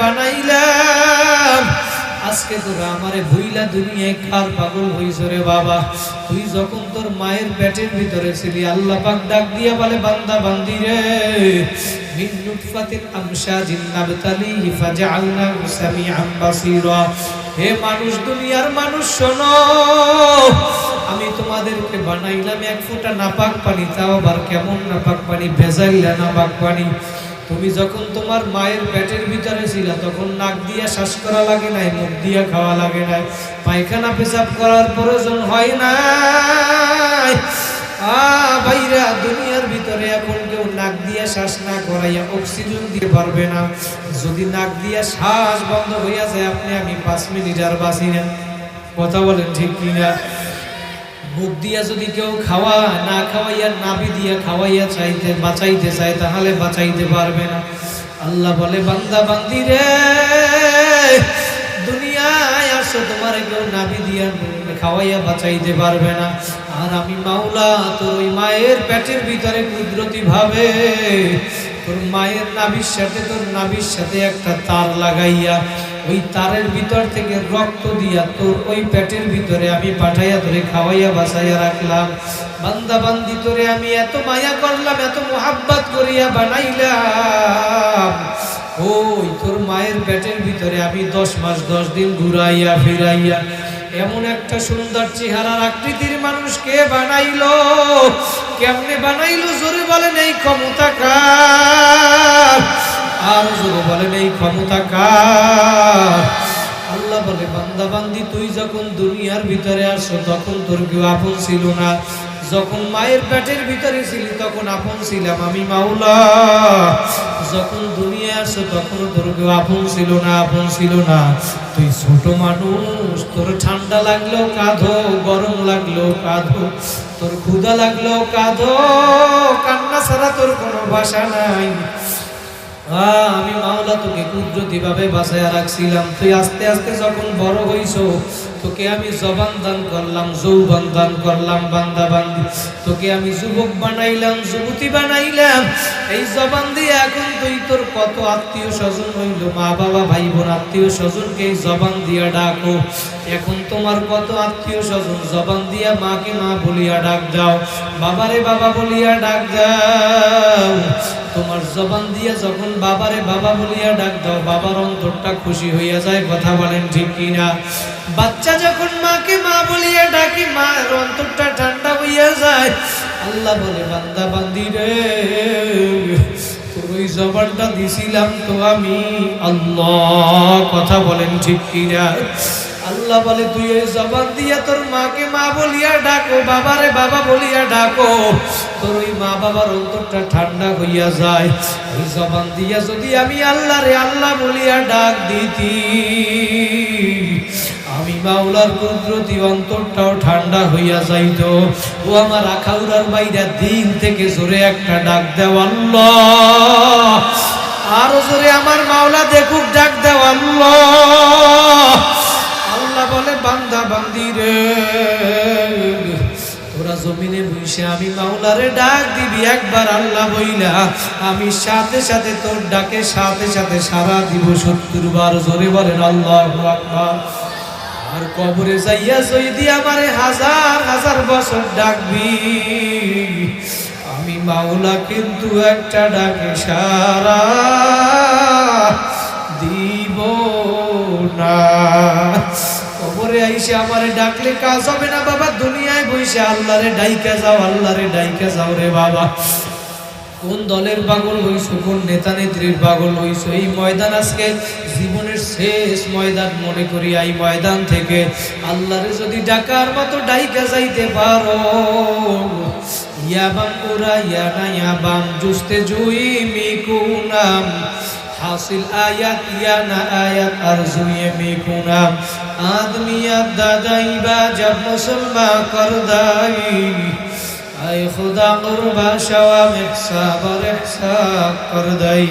বানাইলাম। আজকে তোরা আমারে ভুইলা দুনিয়ায় কার পাগল হইছ রে বাবা। তুই যখন তোর মায়ের পেটের ভিতরে ছিলি, আল্লাহ পাক ডাক দিয়া বলে, বান্দা, বান্দি রে হে মানুষ মানুষ, শোনো, আমি তোমাদেরকে বানাইলাম এক ফোঁটা নাপাক পানি, তাও আবার কেমন নাপাক পানি, ভেজাইলা নাপাক পানি। তুমি যখন তোমার মায়ের পেটের ভিতরে ছিল, তখন নাক দিয়া শ্বাস করা লাগে নাই, মুখ দিয়া খাওয়া লাগে নাই। পায়খানা পেশাব করার প্রয়োজন হয় নাই। ভাইরা দুনিয়ার ভিতরে এখন কেউ নাক দিয়া শ্বাস না করাইয়া অক্সিজেন দিতে পারবে না। যদি নাক দিয়া শ্বাস বন্ধ হইয়া যায়, আপনি আমি পাঁচ মিনিট আর বাঁচি না। কথা বলেন ঠিক কিনা? মুখ দিয়া যদি কেউ খাওয়া না খাওয়াইয়া, নাভি দিয়া খাওয়াইয়া চাইতে, বাঁচাইতে চায়, তাহলে বাঁচাইতে পারবে না। আল্লাহ বলে, বান্দা, বান্দি রে, দুনিয়ায় আসো, তোমার কেউ নাভি দিয়া খাওয়াইয়া বাঁচাইতে পারবে না। আর আমি মাওলা, তোর ওই মায়ের পেটের ভিতরে কুদরতি ভাবে, তোর মায়ের নাভির সাথে, তোর নাভির সাথে একটা তার লাগাইয়া ওই তারের ভিতর থেকে রক্ত দিয়া তোর ওই পেটের ভিতরে আমি পাঠাইয়া ধরে খাওয়াইয়া বাসাইয়া রাখলাম। বান্দা বান্দি তোরে আমি এত মায়া করলাম, এত মোহাব্বত করিয়া বানাইলাম। ওই তোর মায়ের পেটের ভিতরে আমি দশ মাস, দশ দিন ঘুরাইয়া ফিরাইয়া এমন একটা সুন্দর চেহারার আকৃতির মানুষকে বানাইলো? কেমনে বানাইল? জোরে বলেন এই ক্ষমতা কার আর জোরে বলেন এই ক্ষমতা কার? আল্লাহ বলে, বান্দা বান্দি, তুই যখন দুনিয়ার ভিতরে আসো, তখন তোর কেউ আপন ছিল না। যখন মায়ের পেটের ভিতরে ছিলি, তখন আপন ছিলাম আমি মাওলা। যখন দুনিয়া আসো তখন তোর কেউ আপন ছিল না, আপন ছিল না। তুই ছোট মানুষ, তোর ঠান্ডা লাগল কাঁধো গরম লাগল কাঁধো তোর ক্ষুদা লাগল কাঁধো কান্না ছাড়া তোর কোনো ভাষা নাই। আমি মাওলা তোকে কুদরতি ভাবে বাসায় রাখছিলাম। তুই আস্তে আস্তে যখন বড় হইছো তোকে আমি জবান দান করলাম, যৌবন দান করলাম, বান্দা বান্দি। তোকে আমি যুবক বানাইলাম, যুবতী বানাইলাম। এই জবান দিয়ে এখন তুই তোর কত আত্মীয় স্বজন হইল? মা বাবা ভাই বোন আত্মীয় স্বজনকে এই জবান দিয়া ডাকো। এখন তোমার কত আত্মীয় স্বজন? জবান দিয়া মাকে মা বলিয়া ডাক দাও। বাবারে বাবা বলিয়া ডাক দাও। তোমার জবান দিয়ে যখন বাবারে বাবা বলিয়া ডাক দাও, বাবার অন্তরটা খুশি হইয়া যায়, কথা বলেন ঠিক কিনা? বাচ্চা যখন মাকে মা বলিয়া ডাকি মার অন্তরটা ঠান্ডা হইয়া যায়। আল্লাহ বলে, বান্দা, বান্দি রে, তোর ওই জবানটা দিছিলাম তো আমি। আল্লাহ, কথা বলেন ঠিক কিনা? আল্লাহ বলে, তুই ওই জবান দিয়া তোর মাকে মা বলিয়া ডাকো, বাবারে বাবা বলিয়া ডাকো। তোর ওই মা বাবার অন্তরটা ঠান্ডা হইয়া যায়। ওই জবান দিয়া যদি আমি আল্লাহ রে আল্লাহ বলিয়া ডাক দিতি। মাওলার কুদরতি অন্তরটাও ঠান্ডা হইয়া যাইত। ও আমার আখাউরার বাইরা দিন থেকে জোরে একটা ডাক দেও, আল্লাহ। আরও জোরে আমার মাওলা দেখুক ডাক দেও, আল্লাহ। বলে, বান্দা, বান্দি রে। তোরা জমিনে বসে আমি মাওলারে ডাক দিবি, একবার আল্লাহ বইলা। আমি সাথে সাথে তোর ডাকে সাথে সাথে সারা দিব সত্তর বার জোরে বলেন, আল্লাহ আকবার। আর কবরে যাইয়া যদি আমারে হাজার হাজার বছর ডাকবি, আমি মাওলা কিন্তু একটা ডাকে সারা দিব না। কবরে আইসে আমারে ডাকলে কাজ হবে না বাবা, দুনিয়ায় বইসে আল্লাহরে ডাইকা যাও, আল্লাহরে ডাইকা যাও রে বাবা। কোন দলের পাগল হইছো কোন নেতা নেত্রীর পাগল হইছো এই ময়দান আজকে জীবনের শেষ ময়দান মনে করি, এই ময়দান থেকে আল্লাহরে যদি ডাকার মতো ডাইকা যাইতে পারো। ইয়াবাম ওরা ইয়ানা ইয়াবাম জুস্তে জুই মিকুনাম। হাসিল আয়াত ইয়ানা আয়াত, আর আরজুয়ে মিকুনাম। আদমিয়াত দাদাইবা জব মুসলমান করদাই খুদা কুরবা শাওয়াম ইহসাব আর ইহসাব কর দাই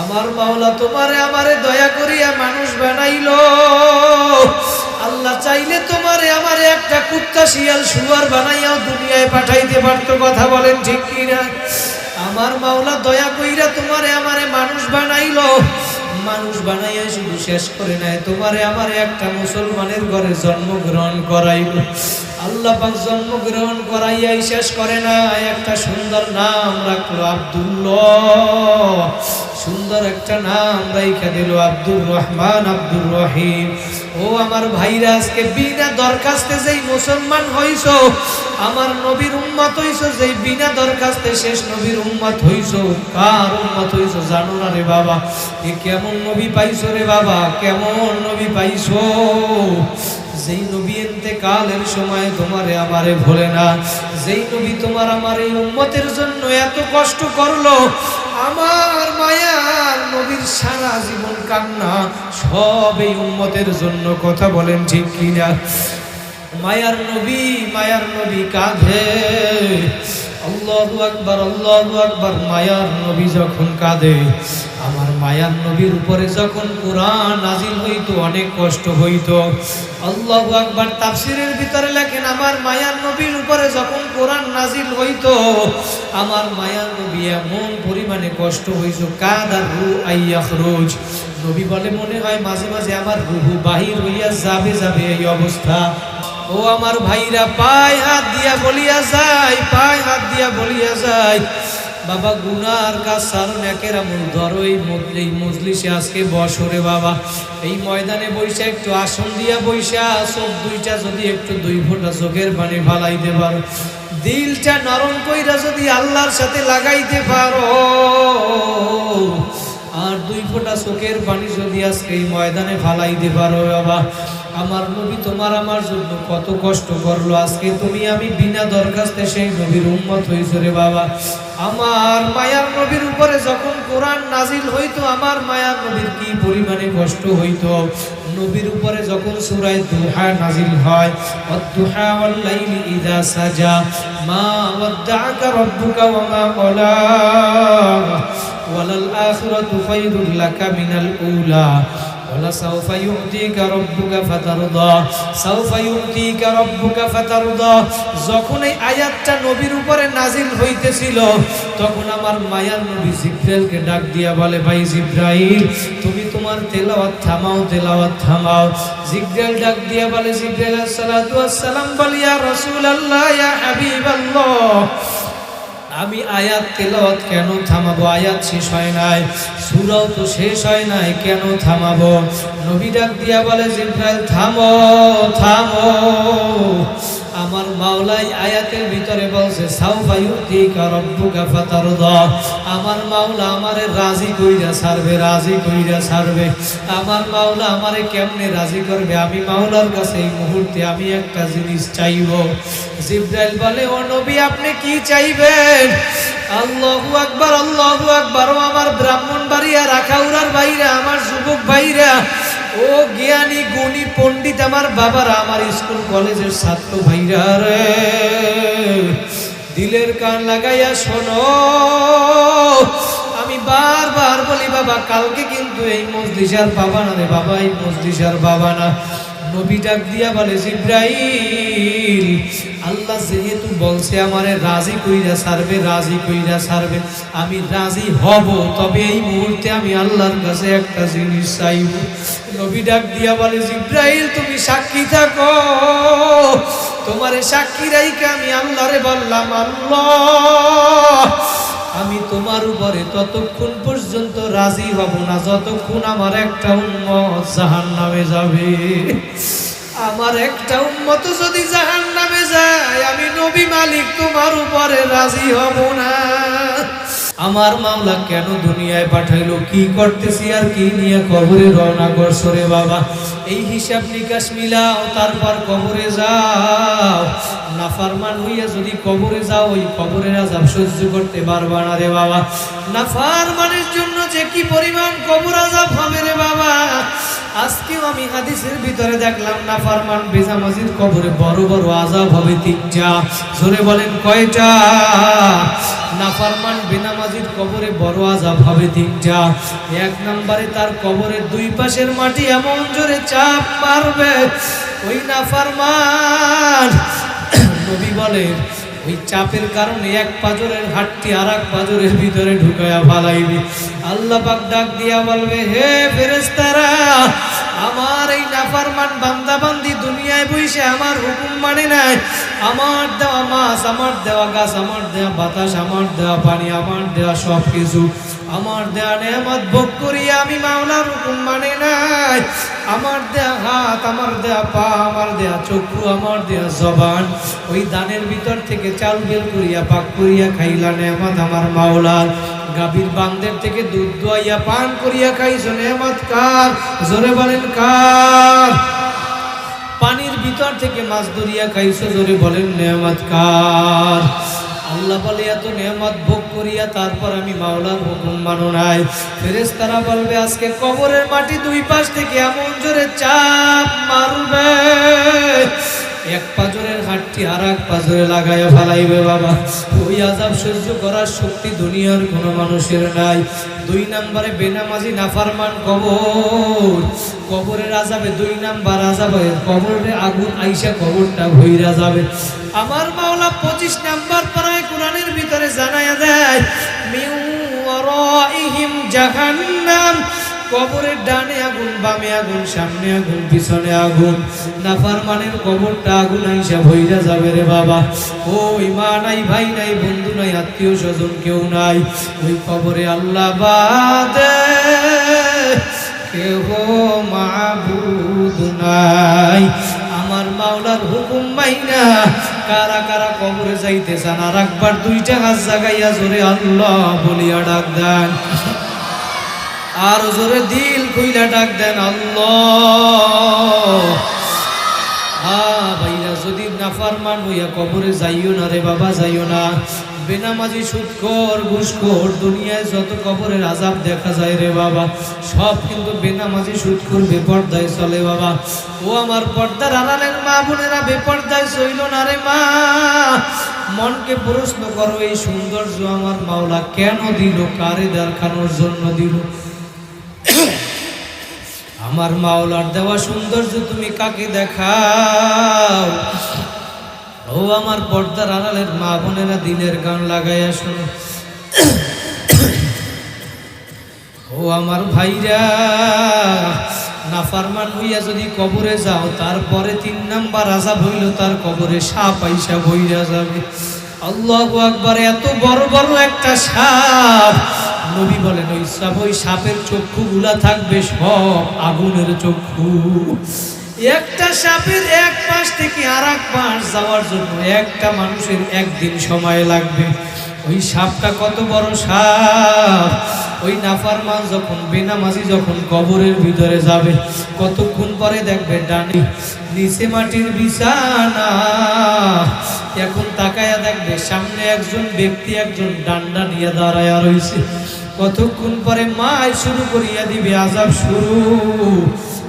আমার মাওলা, তোমারে আমারে দয়া করিয়া মানুষ বানাইলো। আল্লাহ চাইলে তোমারে আমারে একটা কুত্তা, শিয়াল, শুয়ার বানাইয়াও দুনিয়ায় পাঠাইতে পারতো, কথা বলেন ঠিক কিনা? আমার মাওলা, দয়া কইরা তোমারে আমারে মানুষ বানাইলো। মানুষ বানাইয়া শুধু শেষ করে নাই, তোমারে আমার একটা মুসলমানের ঘরে জন্মগ্রহণ করাইল আল্লাহ জন্মগ্রহণ করাইয়াই শেষ করে না একটা সুন্দর নাম রাখল আব্দুল্লাহ। সুন্দর একটা নাম রাইখা দিল আব্দুর রহমান আব্দুর রহিম। ও আমার ভাইরা, আজকে বিনা দরখাস্তে যেই মুসলমান হইছ, আমার নবীর উম্মত হইছ, যেই বিনা দরখাস্তে শেষ নবীর উম্মত হইছ, কার উম্মত হইছ জানো না রে বাবা? এ কেমন নবী পাইছো রে বাবা? কেমন নবী পাইছো? যেই নবী কালের সময় তোমারে আমারে ভোলে না, যেই নবী তোমার আমার এই উম্মতের জন্য এত কষ্ট করল, আমার মায়ার নবীর সারা জীবন কান্না, সব এই উম্মতের জন্য কথা বলেন ঠিক কিনা? মায়ার নবী মায়ার নবী কাঁধে আল্লাহু আকবার আল্লাহু আকবার, মায়ার নবী যখন কাঁদে আমার মায়ার নবীর উপরে যখন কোরআন নাজিল হইতো, অনেক কষ্ট হইতো। আল্লাহ আকবার তাফসিরের ভিতরে লেখেন, আমার মায়ার নবীর উপরে যখন কোরআন নাজিল হইতো, আমার মায়ার নবী এমন পরিমাণে কষ্ট হইতো কাদার রু আইয়াখরুজ নবী বলে, মনে হয় মাঝে মাঝে আমার রুহু বাহির হইয়া যাবে যাবে এই অবস্থা। ও আমার ভাইরা, পায় হাত দিয়া বলিয়া যায় পায় হাত দিয়া বলিয়া যায় বাবা, গুনার কাজ সারণ একের আমল, ধরো এই এই মজলিসে আজকে বসরে বাবা। এই ময়দানে বৈশা একটু আসন দিয়া বৈশা চোখ দুইটা যদি একটু দুই ফোঁটা চোখের পানি ফালাইতে পারো। দিলটা নরম কইরা যদি আল্লাহর সাথে লাগাইতে পারো। আর দুই ফোঁটা চোখের পানি যদি আজকে এই ময়দানে ফালাইতে পারো বাবা। আমার নবী তোমার আমার জন্য কত কষ্ট করল। আজকে তুমি আমি বিনা দরখাস্তে সেই নবীর উম্মত হয়েছো রে বাবা। আমার মায়ার নবীর উপরে যখন কোরআন নাজিল হইতো, আমার মায়ার নবীর কি পরিমাণে কষ্ট হইতো? নবীর উপরে যখন সূরায় দুহা নাজিল হয়, অদ্দুহা ওয়াল লাইলি ইযা সাজা, মা ওয়াদ্দাআকা রাব্বুকা ওয়া মা ক্বালা ওয়ালাল আখিরাতু লাকা মিনাল উলা। ولسوف يعطيك ربك فترضى سوف يعطيك ربك فترضى যখন এই আয়াতটা নবীর উপরে নাজিল হইতেছিল তখন আমার মায়ার নবী জিব্রাইলকে ডাক দিয়া বলে ভাই জিব্রাইল তুমি তোমার তেলাওয়াত থামাও তেলাওয়াত থামাও জিব্রাইল ডাক দিয়া বলে জিব্রাইল আসসালাতু আসসালাম বলি ইয়া রাসূলুল্লাহ ইয়া হাবিবাল্লাহ আমি আয়াত তেলত কেন থামাবো? আয়াত শেষ হয় নাই। সুরাও তো শেষ হয় নাই, কেন থামাবো? নবী ডাক দিয়া বলে, জিব্রাইল, থামো থামো। আমার মাওলাই আয়াতের ভিতরে বলছে আমার মাওলা আমারে রাজি কইরা ছাড়বে, রাজি কইরা ছাড়বে। আমার মাওলা আমারে কেমনে রাজি করবে? আমি মাওলার কাছে এই মুহূর্তে আমি একটা জিনিস চাইব। জিব্রাইল বলে, ও নবী, আপনি কি চাইবেন? আল্লাহু আকবার আল্লাহু আকবার। আমার ব্রাহ্মণ বাড়িয়া, রাখাউরার ভাইরা, আমার যুবক ভাইরা ও জ্ঞানী গুণী পণ্ডিত, আমার বাবারা, আমার স্কুল কলেজের ছাত্র ভাইরা রে। দিলের কান লাগাইয়া শোনো। আমি বারবার বলি, বাবা, কালকে কিন্তু এই মসজিষার বাবা না রে, বাবা, এই মসজিষার বাবা না। নবী ডাক দিয়া বলে, জিব্রাইল, আল্লাহ যেহেতু বলছে আমারে রাজি কইরা সারবে রাজি কইরা সারবে আমি রাজি হব, তবে এই মুহূর্তে আমি আল্লাহর কাছে একটা জিনিস চাইব। নবী ডাক দিয়া বলে, জিব্রাইল, তুমি সাক্ষী থাকো। তোমারে সাক্ষী রাইকে আমি আল্লাহরে বললাম, আল্লাহ আমি তোমার উপরে ততক্ষণ পর্যন্ত রাজি হব না, যতক্ষণ আমার একটা উন্মত জাহান নামে যাবে। আমার একটা উন্মত যদি জাহান নামে যায়, আমি নবী মালিক তোমার উপরে রাজি হব না। আমার মামলা কেন দুনিয়ায় পাঠাইলো? কি করতেছি আর কি নিয়ে কবরে রওনা করছ রে বাবা? এই হিসাব নিকাশ মিলাও, তারপর কবরে যাও। নাফারমান হইয়া যদি কবরে যাও, ওই কবরের আজাব সহ্য করতে পারবা না রে বাবা। নাফারমানের জন্য যে কি পরিমাণ কবর আজাব হবে রে বাবা। আজকেও আমি হাদিসের ভিতরে দেখলাম, নাফারমান বেজামাজির কবরে বড় বড় আজাব হবে তিনটা। জোরে বলেন কয়টা? নাফারমান বেনামাজির কবরে বড় আজাব হবে তিনটা। এক নম্বরে তার কবরের দুই পাশের মাটি এমন জোরে চাপ মারবে ওই না ফারমান। নবী বলেন, ওই চাপের কারণে এক পাজরের হাটটি আর এক পাজরের ভিতরে ঢুকায়া ফালাইবে। আল্লাহ পাক ডাক দিয়া বলবে, হে ফেরেস্তারা আমার এই নাফারমান বান্দা বান্দি দুনিয়ায় বসে আমার হুকুম মানে নাই আমার দেওয়া মাছ আমার দেওয়া গাছ আমার দেওয়া বাতাস আমার দেওয়া পানি আমার দেওয়া সব কিছু আমার দেয়া নেয়ামত ভোগ করি আমি মাওলার হুকুম মানে নাই আমার দেয়া হাত আমার দেয়া পা আমার দেয়া চক্ষু আমার দেয়া জবান ওই দানের ভিতর থেকে চাল বের করিয়া পাক করিয়া খাইলা নেয়ামত আমার মাওলার গাভীর বান্দের থেকে দুধ দোয়াইয়া পান করিয়া খাইছ, নেয়ামত কার? জোরে বলেন কার? পানির ভিতর থেকে মাছ ধরিয়া খাইছো, জোরে বলেন নেয়ামত কার? আল্লাহ বলে, এত নেয়ামত ভোগ করিয়া তারপর আমি মাওলার হুকুম মানো নাই। ফেরেশতারা বলবে, আজকে কবরের মাটি দুই পাশ থেকে এমন জোরে চাপ মারবে। এক পাজরের হাটটি আর এক পাজরে লাগাইয়া ফেলাইবে বাবা। ওই আজাব সহ্য করার শক্তি দুনিয়ার কোনো মানুষের নাই। দুই নম্বরে বেনামাজি নাফারমান কবর। কবরের আজাবে দুই নাম্বার আজাবে কবরের আগুন আইসা কবরটা ভইরা যাবে। আমার মাওলা পঁচিশ নাম্বার পাড়ায় কোরআনের ভিতরে জানায়া দেয় মিউ জাহান্নাম। কবরের ডানে আগুন, বামে আগুন, সামনে আগুন, পিছনে আগুন। নাফারমানের কবরটা আগুন আইসা ভইরা যাবে রে বাবা। ওই মা নাই, ভাই নাই, বন্ধু নাই, আত্মীয় স্বজন কেউ নাই। ওই কবরে আল্লাহ বাদে কেহ নাই। আমার মাওলার হুকুম মাইনা কারা কারা কবরে যাইতে চান, আর একবার দুইটা হাত জাগাইয়া জোরে আল্লাহ বলিয়া ডাক দেন। আর জোরে দিল কইলা ডাক দেন আল্লাহ। হা ভাইরা, যদি নাফারমান হইয়া কবরে যাইও না রে বাবা, যাইও না। বেনামাজি সুৎকর ঘুষখোর, দুনিয়ায় যত কবরের আজাব দেখা যায় রে বাবা, সব কিন্তু বেনামাজি সুৎকর বেপর্দায় চলে বাবা। ও আমার পর্দার আড়ালের মা বোনেরা, বেপর্দায় চইল না রে মা। মনকে প্রশ্ন করো, এই সৌন্দর্য আমার মাওলা কেন দিল? কারে দেখানোর জন্য দিল? আমার মাওলার দেওয়া সৌন্দর্য তুমি কাকে দেখাও? ও আমার পর্দার আড়ালের মা বোনেরা দিলের গান লাগাইয়া শোনো। ও আমার ভাইরা না নাফারমান হইয়া যদি কবরে যাও, তারপরে তিন নাম্বার আজাব হইল, তার কবরে সাপ আইসা বইরা যাবে। আল্লাহ আকবার, এত বড় বড় একটা সাপ। নবী বলেন, ওই সাপ, ওই সাপের চক্ষুগুলা থাকবে সব আগুনের চক্ষু। একটা সাপের এক পাশ থেকে আর এক পাশ যাওয়ার জন্য একটা মানুষের একদিন সময় লাগবে। ওই সাপটা কত বড় সাপ? ওই নাফারমান যখন বেনামাজি যখন কবরের ভিতরে যাবে, কতক্ষণ পরে দেখবে ডানি নিচে মাটির বিছানা। এখন তাকায়া দেখবে সামনে একজন ব্যক্তি একজন ডান্ডা নিয়ে দাঁড়ায়া রয়েছে। কতক্ষণ পরে মাই শুরু করিয়া দিবে আজাব শুরু।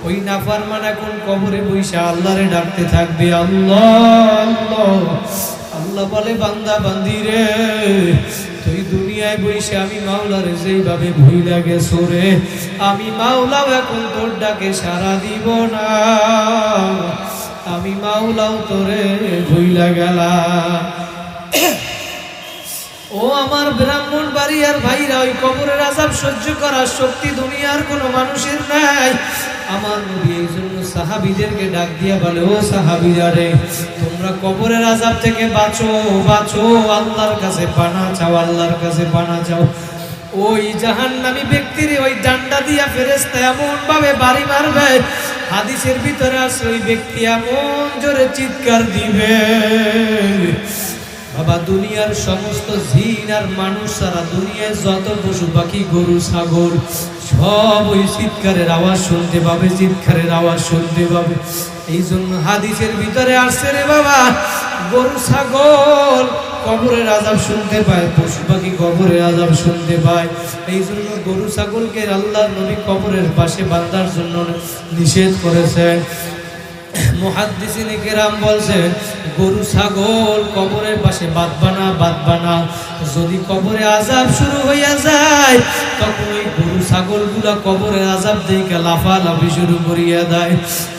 ওই নাফারমান এখন কবরে বইসা আল্লাহরে ডাকতে থাকবে আল্লাহ। আল্লাহ বলে, বান্দা, বান্দি রে, তুই দুনিয়ায় বইসে আমি মাওলারে যেইভাবে ভুইলা গেছো রে, আমি মাওলাও এখন তোর ডাকে সারা দিব না। আমি মাওলাও তোরে ভুইলা গেলাম ও আমার ব্রাহ্মণ বাড়ি আর ভাইরা, ওই কবরের আজাব সহ্য করার শক্তি দুনিয়ার কোনো মানুষের নাই। আমার নবী এই জন্য সাহাবিদেরকে ডাক দিয়া বলে, ও সাহাবিরা রে, তোমরা কবরের আজাব থেকে বাঁচো বাঁচো, আল্লাহর কাছে পানা চাও, আল্লাহর কাছে পানা চাও। ওই জাহান্নামী ব্যক্তির ওই ডান্ডা দিয়া ফেরেস্তা এমন ভাবে বাড়ি মারবে, হাদিসের ভিতরে আছে, ওই ব্যক্তি এমন জোরে চিৎকার দিবে। বাবা, দুনিয়ার সমস্ত জিন আর মানুষ সারা দুনিয়ায় যত পশু পাখি, গরু, ছাগল, সব ওই চিৎকারের আওয়াজ শুনতে পাবে, চিৎকারের আওয়াজ শুনতে পাবে। এই জন্য হাদিসের ভিতরে আসছে রে বাবা, গরু, ছাগল কবরের আজাব শুনতে পায়, পশু পাখি কবরের আজাব শুনতে পায়। এই জন্য গরু, ছাগলকে আল্লাহ নবী কবরের পাশে বান্দার জন্য নিষেধ করেছেন। মুহাদ্দিসিনে কেরাম বলছেন, গরু, ছাগল, কবরের পাশে বাঁধবানা বাঁধবানা যদি কবরে আজাব শুরু হইয়া যায়, তখন ওই গরু, ছাগলগুলা কবরের আজাব দেখে লাফালাফি শুরু করিয়া দেয়।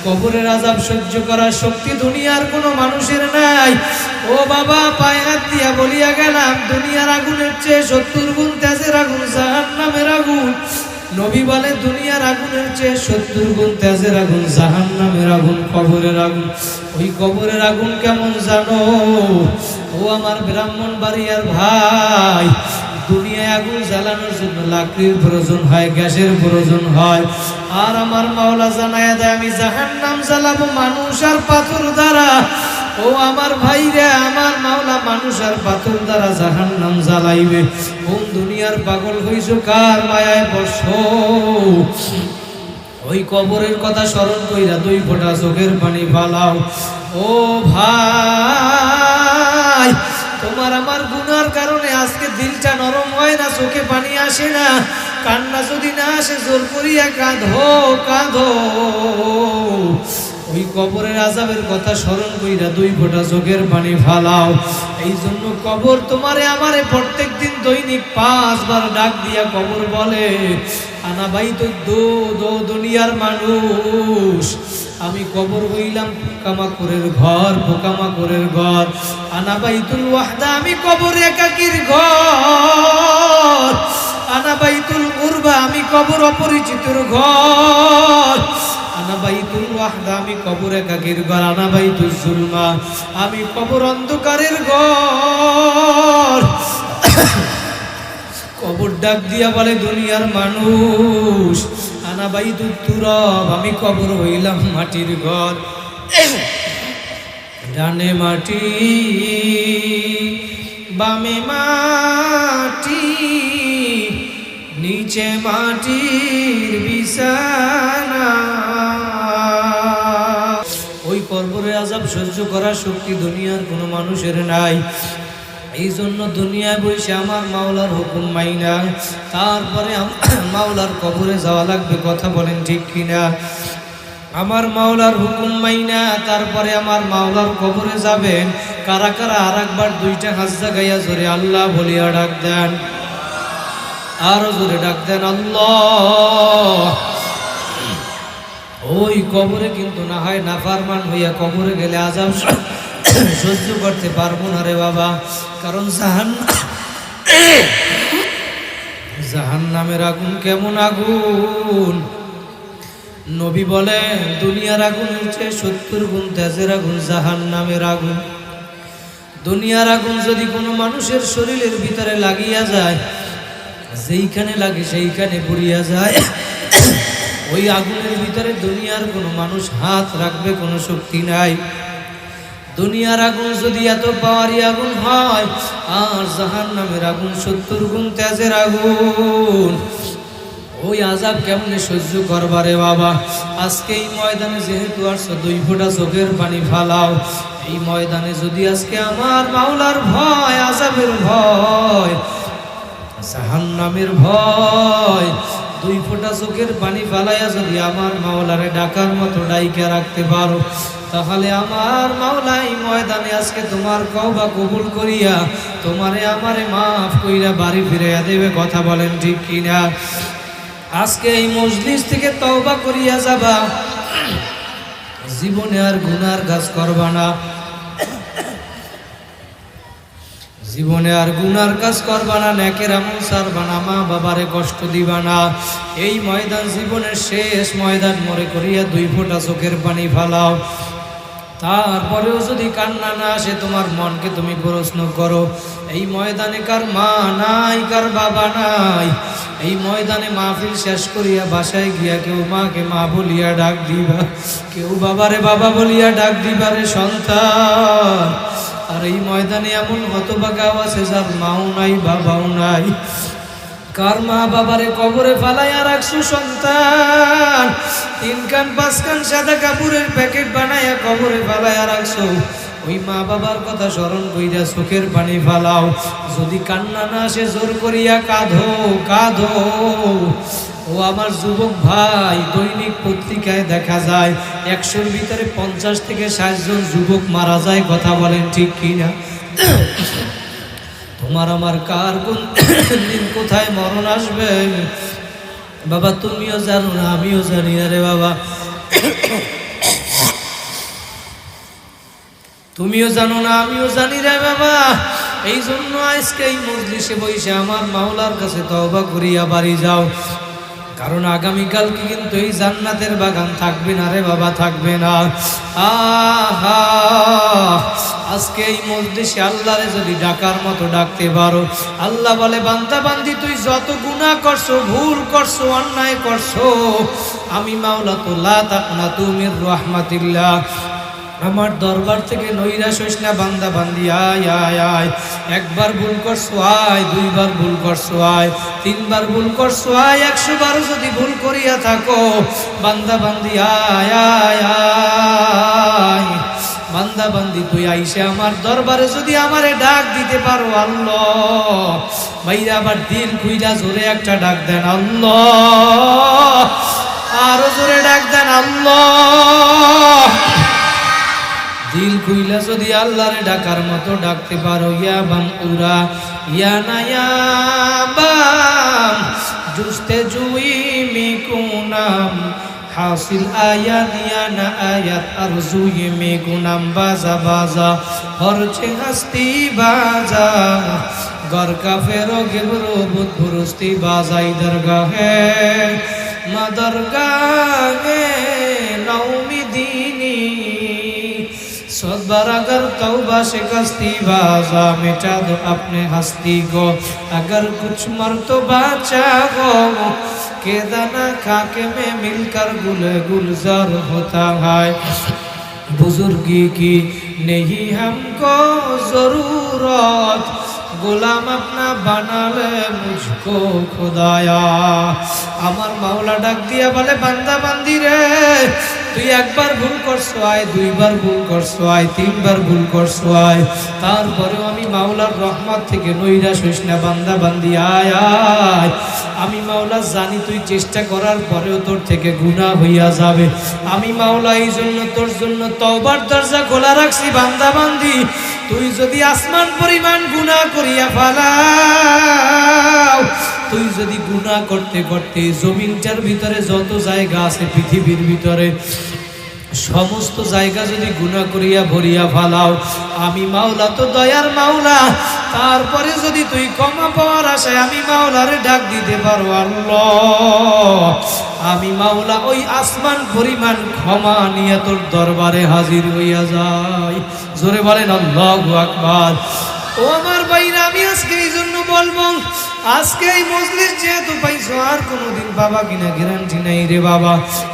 কবরের আজাব সহ্য করার শক্তি দুনিয়ার কোনো মানুষের নাই। ও বাবা, পায়ে হাত দিয়া বলিয়া গেলাম, দুনিয়ার আগুনের চেয়ে সত্তর গুণ তেজের আগুন জাহান নামের আগুন। নবী বলে, দুনিয়ার আগুনের চেয়ে সত্তর গুণ তেজের আগুন জাহান নামের আগুন, কবরের আগুন। ওই কবরের আগুন কেমন জানো? ও আমার ব্রাহ্মণ বাড়িয়ার ভাই, দুনিয়ায় আগুন জ্বালানোর জন্য লাকড়ির প্রয়োজন হয়, গ্যাসের প্রয়োজন হয়। আর আমার মাওলা জানায় দেয়, আমি জাহান নাম জ্বালাবো মানুষ আর পাথর দ্বারা। ও আমার ভাইরা, আমার মাওলা, মানুষ আর পাথর দ্বারা জাহান নাম জ্বালাইবে। কোন দুনিয়ার পাগল হইছ, কার মায়ায় বস? ওই কবরের কথা স্মরণ কইরা দুই ফোঁটা চোখের পানি ফালাও। ও ভাই, তোমার আমার গুনার কারণে আজকে দিলটা নরম হয় না, চোখে পানি আসে না। কান্না যদি না আসে, জোর করিয়া কাঁধো কাঁধো ওই কবরের আজাবের কথা স্মরণ কইরা দুই ফোঁটা চোখের পানি ফালাও। এই জন্য কবর তোমারে আমারে প্রত্যেক দিন দৈনিক পাঁচবার ডাক দিয়া কবর বলে, আনা ভাই তো দো দো দুনিয়ার মানুষ। আমি কবর হইলাম পোকামাকড়ের ঘর পোকামাকড়ের ঘর। আনা বাইতুল ওয়াহদা, আমি কবর একাকির ঘর। আনা বাইতুল উরবা আমি কবর অপরিচিতর ঘর। বাইতুল আমি কবর বাইতুল জুলমা। আমি কবর অন্ধকারের ঘর। কবর ডাক দিয়া বলে, দুনিয়ার মানুষ আনা বাই তুরব, আমি কবর হইলাম মাটির ঘর। ডানে মাটি, বামে মাটি নিচে মাটির বিছানা। ওই কবরের আজাব সহ্য করার শক্তি দুনিয়ার কোনো মানুষের নাই। এই জন্য দুনিয়ায় বসে আমার মাওলার হুকুম মাইনা তারপরে মাওলার কবরে যাওয়া লাগবে, কথা বলেন ঠিক কিনা? আমার মাওলার হুকুম মাইনা তারপরে আমার মাওলার কবরে যাবেন। কারা কারা আর একবার দুইটা হাত জাগাইয়া জোরে আল্লাহ বলিয়া ডাক দেন। আরও জোরে ডাক দেন, আল্লাহ। ওই কবরে কিন্তু না হয় নাফারমান হইয়া কবরে গেলে আজাব সহ্য করতে পারব না রে বাবা, কারণ জাহান জাহান নামের আগুন কেমন আগুন? নবী বলে দুনিয়ার আগুন হচ্ছে সত্তর গুণ তেজের আগুন জাহান নামের আগুন। দুনিয়ার আগুন যদি কোনো মানুষের শরীরের ভিতরে লাগিয়া যায় যেইখানে লাগে সেইখানে পুড়িয়া যায়। ওই আগুনের ভিতরে দুনিয়ার কোনো মানুষ হাত রাখবে, কোনো শক্তি নাই। দুনিয়ার আগুন যদি এত পাওয়ারি আগুন হয়, আর জাহান নামের আগুন সত্তর গুণ তেজের আগুন। ওই আজাব কেমনে সহ্য করবারে বাবা? আজকে এই ময়দানে যেহেতু আসছো, দুই ফোঁটা চোখের পানি ফালাও। এই ময়দানে যদি আজকে আমার মাওলার ভয় আজাবের ভয় জাহান্নামের ভয়। দুই ফোঁটা চোখের পানি ফালাইয়া যদি আমার মাওলারে ডাকার মতো ডাইকা রাখতে পারো, তাহলে আমার মাওলা এই ময়দানে আজকে তোমার কওবা কবুল করিয়া তোমারে আমারে মাফ কইরা বাড়ি ফিরাইয়া দেবে, কথা বলেন ঠিক কিনা? আজকে এই মজলিস থেকে তওবা করিয়া যাবা। জীবনে আর গুনার কাজ করবা না। জীবনে আর গুনার কাজ করবা না, নেকের আমল সারবা না, মা বাবারে কষ্ট দিবা না। এই ময়দান জীবনের শেষ ময়দান মরে করিয়া দুই ফোঁটা চোখের পানি ফালাও। তারপরেও যদি কান্না না আসে, তোমার মনকে তুমি প্রশ্ন করো, এই ময়দানে কার মা নাই, কার বাবা নাই? এই ময়দানে মাহফিল শেষ করিয়া বাসায় গিয়া কেউ মাকে মা বলিয়া ডাক দিবা, কেউ বাবারে বাবা বলিয়া ডাক দিবারে সন্তান। আর এই ময়দানে এমন হতবাগাও আছে যার মাও নাই, বাবাও নাই। কার মা বাবারে কবরে ফালাইয়া রাখছো, সন্তান? তিন কান, পাঁচ কান সাদা কাপড়ের প্যাকেট বানাইয়া কবরে ফালাইয়া রাখছো। ওই মা বাবার কথা স্মরণ কইরা চোখের পানি ফালাও। যদি কান্না না আসে, জোর করিয়া কাঁধো কাঁধো ও আমার যুবক ভাই, দৈনিক পত্রিকায় দেখা যায়, একশোর ভিতরে পঞ্চাশ থেকে ষাট জন যুবক মারা যায়, কথা বলেন ঠিক কিনা? তোমার আমার কার কোন দিন কোথায় মরণ আসবে? বাবা, তুমিও জানো না, আমিও জানি না রে বাবা। তুমিও জানো না, আমিও জানি রে বাবা। এই জন্য আজকে এই মজলিসে বসে আমার মাওলার কাছে তওবা করিয়া বাড়ি যাও। কারণ আগামীকাল কি কিন্তু এই জান্নাতের বাগান থাকবে না রে বাবা, থাকবে না। আজকে এই মল্দেশী আল্লাহ রে যদি ডাকার মতো ডাকতে পারো, আল্লাহ বলে, বান্দা বান্দি, তুই যত গুণা করছ, ভুল করছ, অন্যায় করছ, আমি মাওলা তো লা আমার দরবার থেকে নৈরাশ হইস না বান্দা বান্দি, আয় আয় আয়। একবার ভুল করছ, আয়, দুইবার ভুল করছ, আয়। তিনবার ভুল করছ, আয় একশো বারো যদি ভুল করিয়া থাকো। বান্দা বান্দি, আয় আয় আয়। বান্দা বান্দি, তুই আইসে আমার দরবারে যদি আমারে ডাক দিতে পারো, আল্লাহ। ভাইরা, আবার দিল খুইলা জোরে একটা ডাক দেন, আল্লাহ। আরও জোরে ডাক দেন, আল্লাহ। দিল খুইলা যদি আল্লাহরে ডাকার মতো ডাকতে পারো, ইয়া বাম উরা, ইয়া নায়া বাম, জুস্তে জুই মি কুনাম, হাসিল আয়াত, ইয়া না আয়াত, আর জুই মি গুনাম বাজা বাজা হরছে হাস্তি, বাজা, গর কা ফেরো গেবরো বুধ ভুরস্তি, বাজাই দরগাহে, মা দরগাহে सदबर अगर तौबा शिकस्ती बाजा मिटा दो अपने हस्ती को अगर कुछ मर्तबा चाहो के दाना खाके में मिलकर गुल गुलजार होता है बुजुर्गी की नहीं हमको जरूरत গোলাম আপনা বানালে মুঝকো খোদায়া আমার মাওলা ডাক দিয়া বলে বান্দা বান্দি রে তুই একবার ভুল করছ, আয় দুইবার ভুল করছ, আয় তিনবার ভুল করছ, আয়। তারপরেও আমি মাওলার রহমত থেকে নৈরাশ হইস না, বান্দা বান্দি, আয় আয়। আমি মাওলা জানি তুই চেষ্টা করার পরেও তোর থেকে গুনাহ হইয়া যাবে। আমি মাওলা এই জন্য, তোর জন্য তওবার দরজা খোলা রাখছি, বান্দা বান্দি। তুই যদি আসমান পরিমাণ গুনাহ করিয়া ফালাও তুই যদি গুনাহ করতে করতে জমিনটার ভিতরে যত জায়গা আছে পৃথিবীর ভিতরে, সমস্ত জায়গা যদি গুণা করিয়া ভরিয়া ফালাও, আমি মাওলা তো দয়ার মাওলা, তারপরে যদি তুই ক্ষমা পাওয়ার আশায় আমি মাওলারে ডাক দিতে পারো আমি মাওলা ওই আসমান পরিমাণ ক্ষমা নিয়ে তোর দরবারে হাজির হইয়া যাই। জোরে বলেন, আল্লাহ আকবার। ও আমার ভাইরা, আমি আজকে এই জন্য বলব আজকে এই মজলিস যেহেতু পাইছো, আর কোনোদিন বাবা কিনা গ্যারান্টি নাই রে বাবা।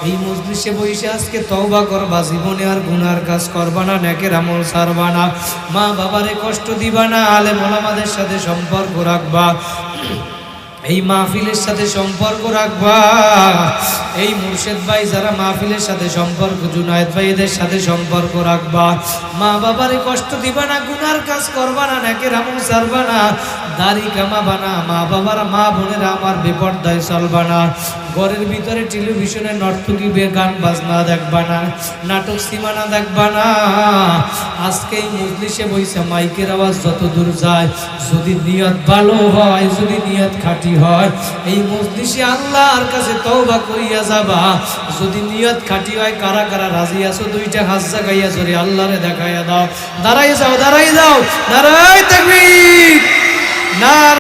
এই মজলিসে বইসে আজকে তওবা করবা, জীবনে আর গুনার কাজ করবা না নেকের আমল সারবা না। মা বাবারে কষ্ট দিবা না আলে মোলামাদের সাথে সম্পর্ক রাখবা। এই মাহফিলের সাথে সম্পর্ক রাখবা। এই মুর্শেদ ভাই যারা মাহফিলের সাথে সম্পর্ক, জুনায়দ ভাই এদের সাথে সম্পর্ক রাখবা। মা বাবারে কষ্ট দিবা না, গুনার কাজ করবা না নাকি রামু সারবা না, দাড়ি কামাবা না, মা বাবারা, মা বোনেরা আমার বেপর্দায় চলবা না। ঘরের ভিতরে টেলিভিশনে নর্তকী গান বাজনা দেখবা না, নাটক সীমানা দেখবা না। আজকে এই মজলিসে বইসা মাইকের আওয়াজ যত দূর যায়, যদি নিয়ত ভালো হয়, যদি নিয়ত খাঁটি হয়। এই মজলিসে আল্লাহর কাছে তওবা করিয়া যাবা। যদি নিয়ত খাঁটি হয়, কারা কারা রাজি আছো, দুইটা হাত জাগাইয়া জোরে আল্লাহরে দেখাইয়া দাও। দাঁড়াই যাও দাঁড়াই যাও দাঁড়াই তাকবীর না